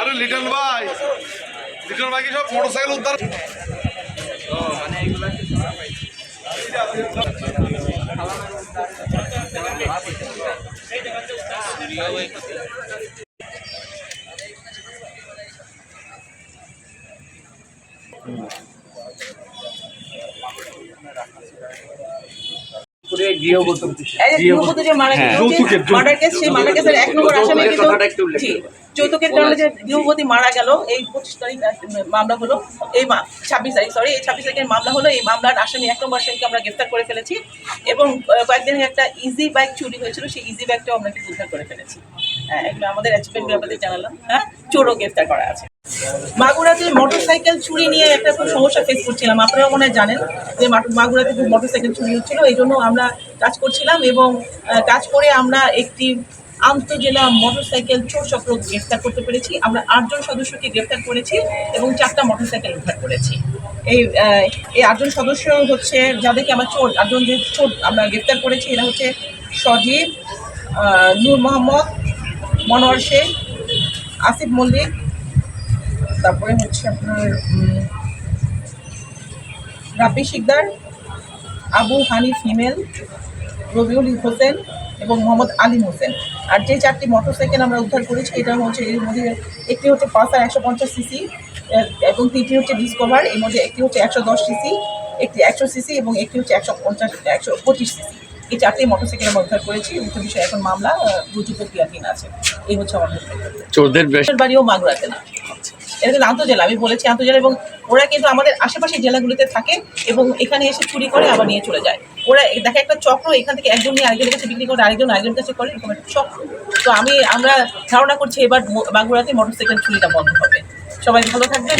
আরে লিটন ভাই লিটন ভাই কি সব মোটরসাইকেল উদ্ধার Thank you. গৃহবধূ যে মারা হ্যাঁ। মার্ডার কেস সেই মার্ডার কেসের এক নম্বর আসামি কিন্তু যৌতুকের কারণে যে গৃহবতী মারা গেল এই পঁচিশ তারিখ মামলা হলো এই ছাব্বিশ তারিখ সরি এই ছাব্বিশ তারিখের মামলা হলো এই মামলার আসামি এক নম্বর আসামিকে আমরা গ্রেফতার করে ফেলেছি এবং কয়েকদিন একটা ইজি বাইক চুরি হয়েছিল সেই ইজি বাইকটাও আমরা গ্রেফতার উদ্ধার করে ফেলেছি। হ্যাঁ এগুলো আমাদের অ্যাচিভমেন্ট আপনাদের জানালাম। হ্যাঁ চোরও গ্রেফতার করা আছে। মাগুরাতে মোটরসাইকেল চুরি নিয়ে একটা খুব সমস্যা ফেস করছিলাম। আপনারা মনে হয় জানেন যে মাগুরাতে খুব মোটরসাইকেল চুরি হচ্ছিল, এই জন্য আমরা কাজ করছিলাম এবং কাজ করে আমরা একটি আন্তজেলা মোটরসাইকেল চোর চক্র গ্রেফতার করতে পেরেছি। আমরা আটজন সদস্যকে গ্রেফতার করেছি এবং চারটা মোটরসাইকেল উদ্ধার করেছি। এই এই আটজন সদস্য হচ্ছে যাদেরকে আমরা চোর, আটজন যে চোর আমরা গ্রেফতার করেছি, এরা হচ্ছে সজীব নূর মোহাম্মদ মনোয়ার শেখ আসিফ মল্লিক, তারপরে হচ্ছে আপনার রাব্বি শিকদার, আবু হানিফ হিমেল, রবিউল হোসেন এবং মোহাম্মদ আলিম হোসেন। আর যে চারটি মোটরসাইকেল আমরা উদ্ধার করেছি, এটা হচ্ছে এর মধ্যে একটি হচ্ছে পাঁচা একশো পঞ্চাশ সিসি এবং তিনটি হচ্ছে ডিসকভার এর মধ্যে একটি হচ্ছে একশো দশ সিসি একটি একশো সিসি এবং একটি হচ্ছে একশো পঞ্চাশ, একশো পঁচিশ সিসি এই চারটি মোটরসাইকেল উদ্ধার করেছি উক্ত বিষয়ে এখন মামলা রুজু প্রক্রিয়াধীন আছে। এই হচ্ছে আমাদের চোরদের বাড়িও মাগুরাতে না। এটা কিন্তু আন্তজেলা আমি বলেছি আন্তজেলা এবং ওরা কিন্তু আমাদের আশেপাশের জেলাগুলিতে থাকে এবং এখানে এসে চুরি করে আবার নিয়ে চলে যায়। ওরা দেখে একটা চক্র এখান থেকে একজন নিয়ে আরেকজনের কাছে বিক্রি করে আরেকজন আরেকজন কাছে করে এরকম একটা চক্র। তো আমি আমরা ধারণা করছি এবার মাগুরাতে মোটরসাইকেল চুরিটা বন্ধ হবে। সবাই ভালো থাকবেন